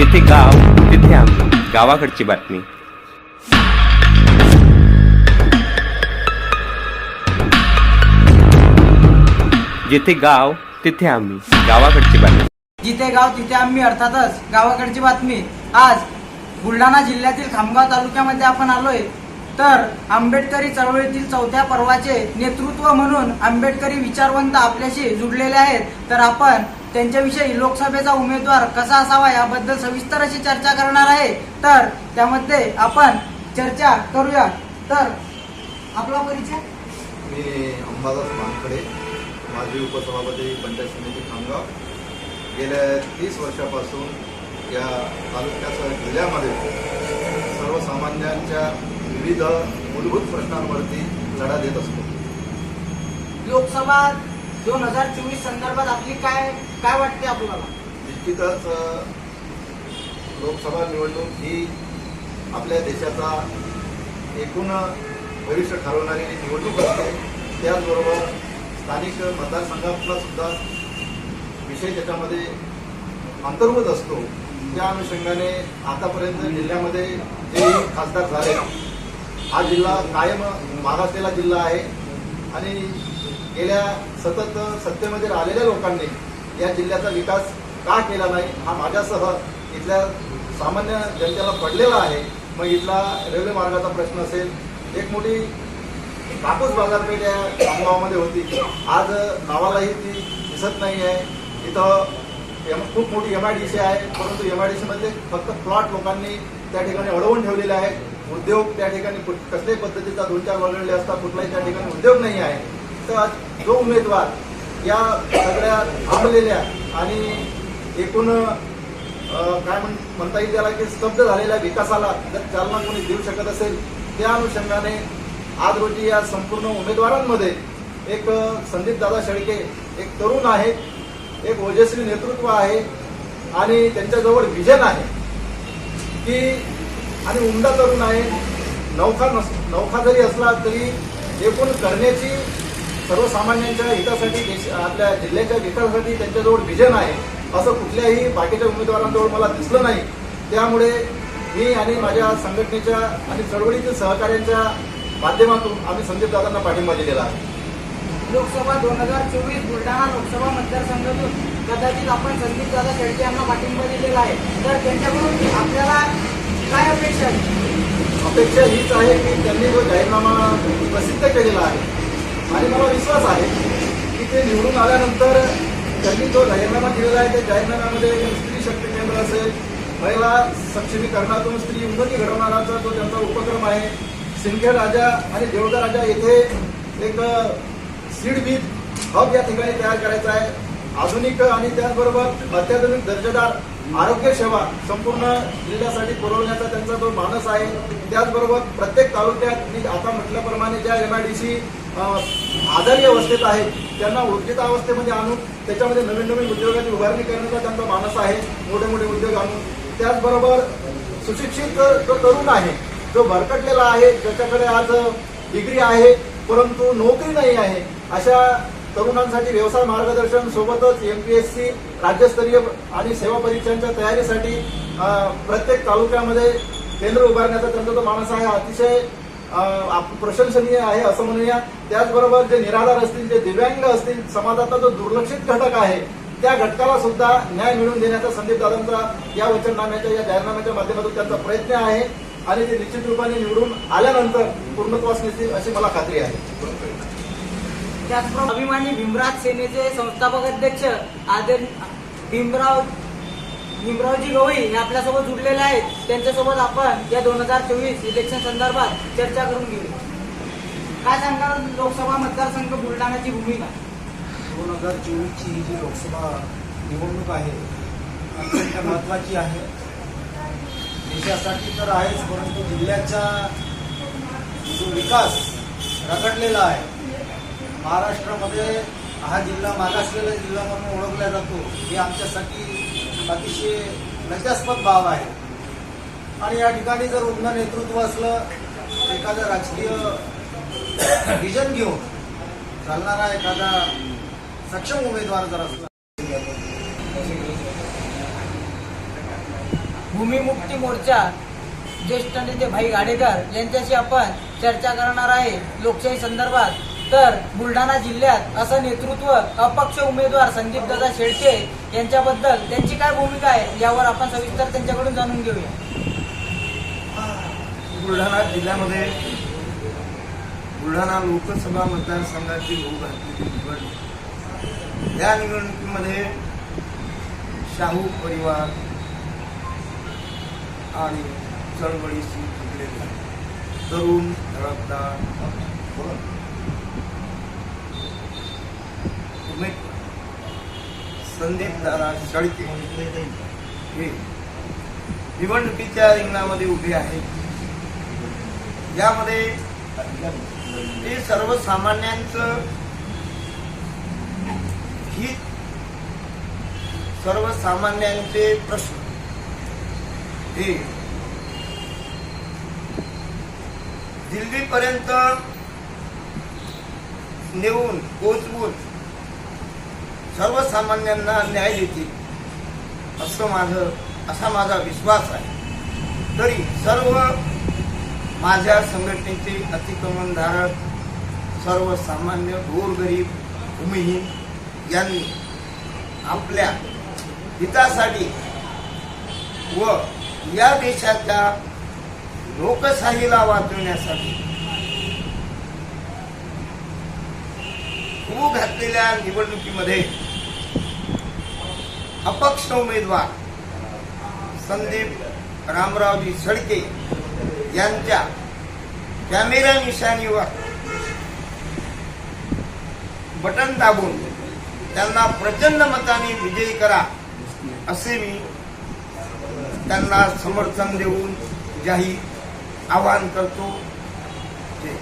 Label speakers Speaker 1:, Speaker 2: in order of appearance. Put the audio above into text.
Speaker 1: जिथे गाव तिथे आम्ही गावाकडची बातमी. जिथे गाव तिथे आम्ही गावाकडची बातमी.
Speaker 2: जिथे गाव तिथे आम्ही अर्थातच गावाकडची बातमी. आज बुलढाणा जिल्ह्यातील खामगाव तालुक्यामध्ये आपण आलोय. तर आंबेडकरी चळवळीतील चौथ्या पर्वाचे नेतृत्व म्हणून आंबेडकरी विचारवंत आपल्याशी जुडलेले आहेत. तर आपण त्यांच्याविषयी लोकसभेचा उमेदवार कसा असावा याबद्दल सविस्तर अशी चर्चा करणार आहे. तर त्यामध्ये आपण चर्चा करूया. तर आपला परिचय?
Speaker 3: मी अंबादास मानकडे माजी उपसभापती पंचायत समिती खामगाव. गेल्या तीस वर्षापासून या तालुक्यासह जिल्ह्यामध्ये सर्वसामान्यांच्या विविध मूलभूत प्रश्नांवरती लढा देत असतो.
Speaker 2: लोकसभा दोन हजार चोवीस संदर्भात आपली काय काय वाटते आपल्याला?
Speaker 3: निश्चितच लोकसभा निवडणूक ही आपल्या देशाचा एकूण भविष्य ठरवणारी निवडणूक असते त्याचबरोबर स्थानिक मतदारसंघातला सुद्धा विषय त्याच्यामध्ये अंतर्भूत असतो त्या अनुषंगाने आतापर्यंत जिल्ह्यामध्ये जे खासदार झाले हा जिल्हा कायम मागासलेला जिल्हा आहे. आणि गेल्या सतत सत्तेमध्ये राहिलेल्या लोकांनी या जिल्ह्याचा विकास का केला नाही हा माझ्यासह इथल्या सामान्य जनतेला पडलेला आहे. मग इथला रेल्वे मार्गाचा प्रश्न असेल एक मोठी कापूस बाजारपेठ या खामगावामध्ये होती. आज नावालाही ती दिसत नाही आहे इथं एम खूप मोठी एम आय डी सी आहे परंतु एम आय डी सीमधले फक्त प्लॉट लोकांनी त्या ठिकाणी अडवून ठेवलेले आहेत. उद्योग त्या ठिकाणी कुठ- कसल्याही पद्धतीचा दोन चार वगळले असतात कुठलाही त्या ठिकाणी उद्योग नाही आहे. तर आज जो उमेदवार या सगळ्या थांबलेल्या आणि एकूण काय म्हण म्हणता येईल त्याला की स्तब्ध झालेल्या विकासाला जर चालना कोणी देऊ शकत असेल त्या अनुषंगाने आज रोजी या संपूर्ण उमेदवारांमध्ये एक संदीप दादा शेळके एक तरुण आहे एक ओजस्वी नेतृत्व आहे आणि त्यांच्याजवळ विजन आहे. की आणि उमदा तरुण आहे. नौखा नस नौखा जरी असला तरी एकूण करण्याची सर्वसामान्यांच्या हितासाठी आपल्या जिल्ह्याच्या विकासासाठी त्यांच्याजवळ विजन आहे असं कुठल्याही बाकीच्या उमेदवारांजवळ मला दिसलं नाही. त्यामुळे मी आणि माझ्या संघटनेच्या आणि चळवळीतील सहकार्यांच्या माध्यमातून आम्ही संदीप दादांना पाठिंबा दिलेला आहे.
Speaker 2: लोकसभा दोन हजार चोवीस बुलढाणा लोकसभा मतदारसंघातून कदाचित आपण संदीप दादा शेळके यांना पाठिंबा दिलेला आहे. तर त्यांच्याकडून आपल्याला काय अपेक्षा आहे?
Speaker 3: अपेक्षा हीच आहे की त्यांनी जो जाहीरनामा प्रसिद्ध केलेला आहे आणि मला विश्वास आहे की ते निवडून आल्यानंतर त्यांनी जो जाहीरनामा दिलेला आहे त्या जाहीरनाम्यामध्ये स्त्री शक्ती केंद्र असेल महिला सक्षमीकरणातून स्त्री उन्नती घडवणाराचा जो त्यांचा उपक्रम आहे सिंदखेड राजा आणि देवदा राजा येथे एक सीडबीज हब या ठिकाणी तयार करायचा आहे. आधुनिक आणि त्याचबरोबर अत्याधुनिक दर्जेदार आरोग्य सेवा संपूर्ण जिल्ह्यासाठी पुरवण्याचा त्यांचा जो मानस आहे त्याचबरोबर प्रत्येक तालुक्यात मी आता म्हटल्याप्रमाणे ज्या एम आय डी सी आजारी अवस्थेत आहेत. त्यांना ऊर्जित अवस्थेमध्ये आणून त्याच्यामध्ये नवीन नवीन उद्योगाची उभारणी करण्याचा त्यांचा मानस आहे. मोठे मोठे उद्योग आणून. त्याचबरोबर सुशिक्षित जो तरुण आहे जो भरकटलेला आहे ज्याच्याकडे आज डिग्री आहे परंतु नोकरी नाही आहे अशा तरुणांसाठी व्यवसाय मार्गदर्शन सोबतच एम पी एस सी राज्यस्तरीय आणि सेवा परीक्षांच्या तयारीसाठी प्रत्येक तालुक्यामध्ये केंद्र उभारण्याचा त्यांचा तो माणूस आहे. अतिशय प्रशंसनीय आहे असं म्हणूया. त्याचबरोबर जे निराधार असतील जे दिव्यांग असतील समाजाचा जो दुर्लक्षित घटक आहे त्या घटकाला सुद्धा न्याय मिळवून देण्याचा संदीप दादांचा या वचननाम्याच्या या जाहीरनाम्याच्या माध्यमातून त्यांचा प्रयत्न आहे आणि ते निश्चित रूपाने निवडून आल्यानंतर पूर्णत्वास निघतील अशी मला खात्री आहे.
Speaker 2: त्याचप्रमाणे अभिमानी भीमराज सेनेचे संस्थापक अध्यक्ष आदर भीमराव भीमरावजी गवई हे आपल्यासोबत जुडलेले आहेत. त्यांच्यासोबत आपण या दोन हजार चोवीस इलेक्शन संदर्भात चर्चा करून घेऊ. काय सांगणार लोकसभा मतदारसंघ बुलढाण्याची भूमिका?
Speaker 4: दोन हजार चोवीसची ही जी लोकसभा निवडणूक आहे अत्यंत महत्त्वाची आहे. देशासाठी तर आहेच परंतु जिल्ह्याचा जो विकास रगडलेला आहे महाराष्ट्रामध्ये हा जिल्हा मागासलेला जिल्हा म्हणून ओळखला जातो. हे आमच्यासाठी अतिशय लज्जास्पद बाब आहे. आणि या ठिकाणी जर उग्न नेतृत्व असलं एखादं राजकीय विजन घेऊन चालणारा एखादा सक्षम उमेदवार जर असला.
Speaker 2: भूमिमुक्ती मोर्चा ज्येष्ठ नेते भाई गाडेकर यांच्याशी आपण चर्चा करणार आहे. लोकशाही संदर्भात तर बुलढाणा जिल्ह्यात असं नेतृत्व अपक्ष उमेदवार संदीप दादा शेळके यांच्याबद्दल त्यांची काय भूमिका आहे यावर आपण सविस्तर त्यांच्याकडून जाणून घेऊया.
Speaker 5: बुलढाणा जिल्ह्यामध्ये बुलढाणा लोकसभा मतदारसंघाची होऊ घातलेली निवडणूक. या निवडणुकीमध्ये शाहू परिवार आणि चळवळीशी तरुण तरुण धडकदार उमेदवार संदीप दादा शेळके हे निवडणुकीच्या रिंगणामध्ये उभे आहेत. यामध्ये ते सर्वसामान्यांचं हित सर्वसामान्यांचे प्रश्न. हे दिल्लीपर्यंत नेऊन पोचवून सर्वसामान्यांना न्याय देतील. असं माझं असा माझा विश्वास आहे. तरी सर्व माझ्या संघटनेचे अतिक्रमणधारक सर्वसामान्य गोरगरीब भूमिहीन यांनी आपल्या हितासाठी व या देशाच्या लोकशाहीला वाचवण्यासाठी होऊ घातलेल्या निवडणुकीमध्ये अपक्ष उमेदवार संदीप रामरावजी सडके यांच्या कॅमेरा निशाणीवर बटन दाबून त्यांना प्रचंड मताने विजयी करा असे मी त्यांना समर्थन देऊन जाहीर आवाहन करतो. जय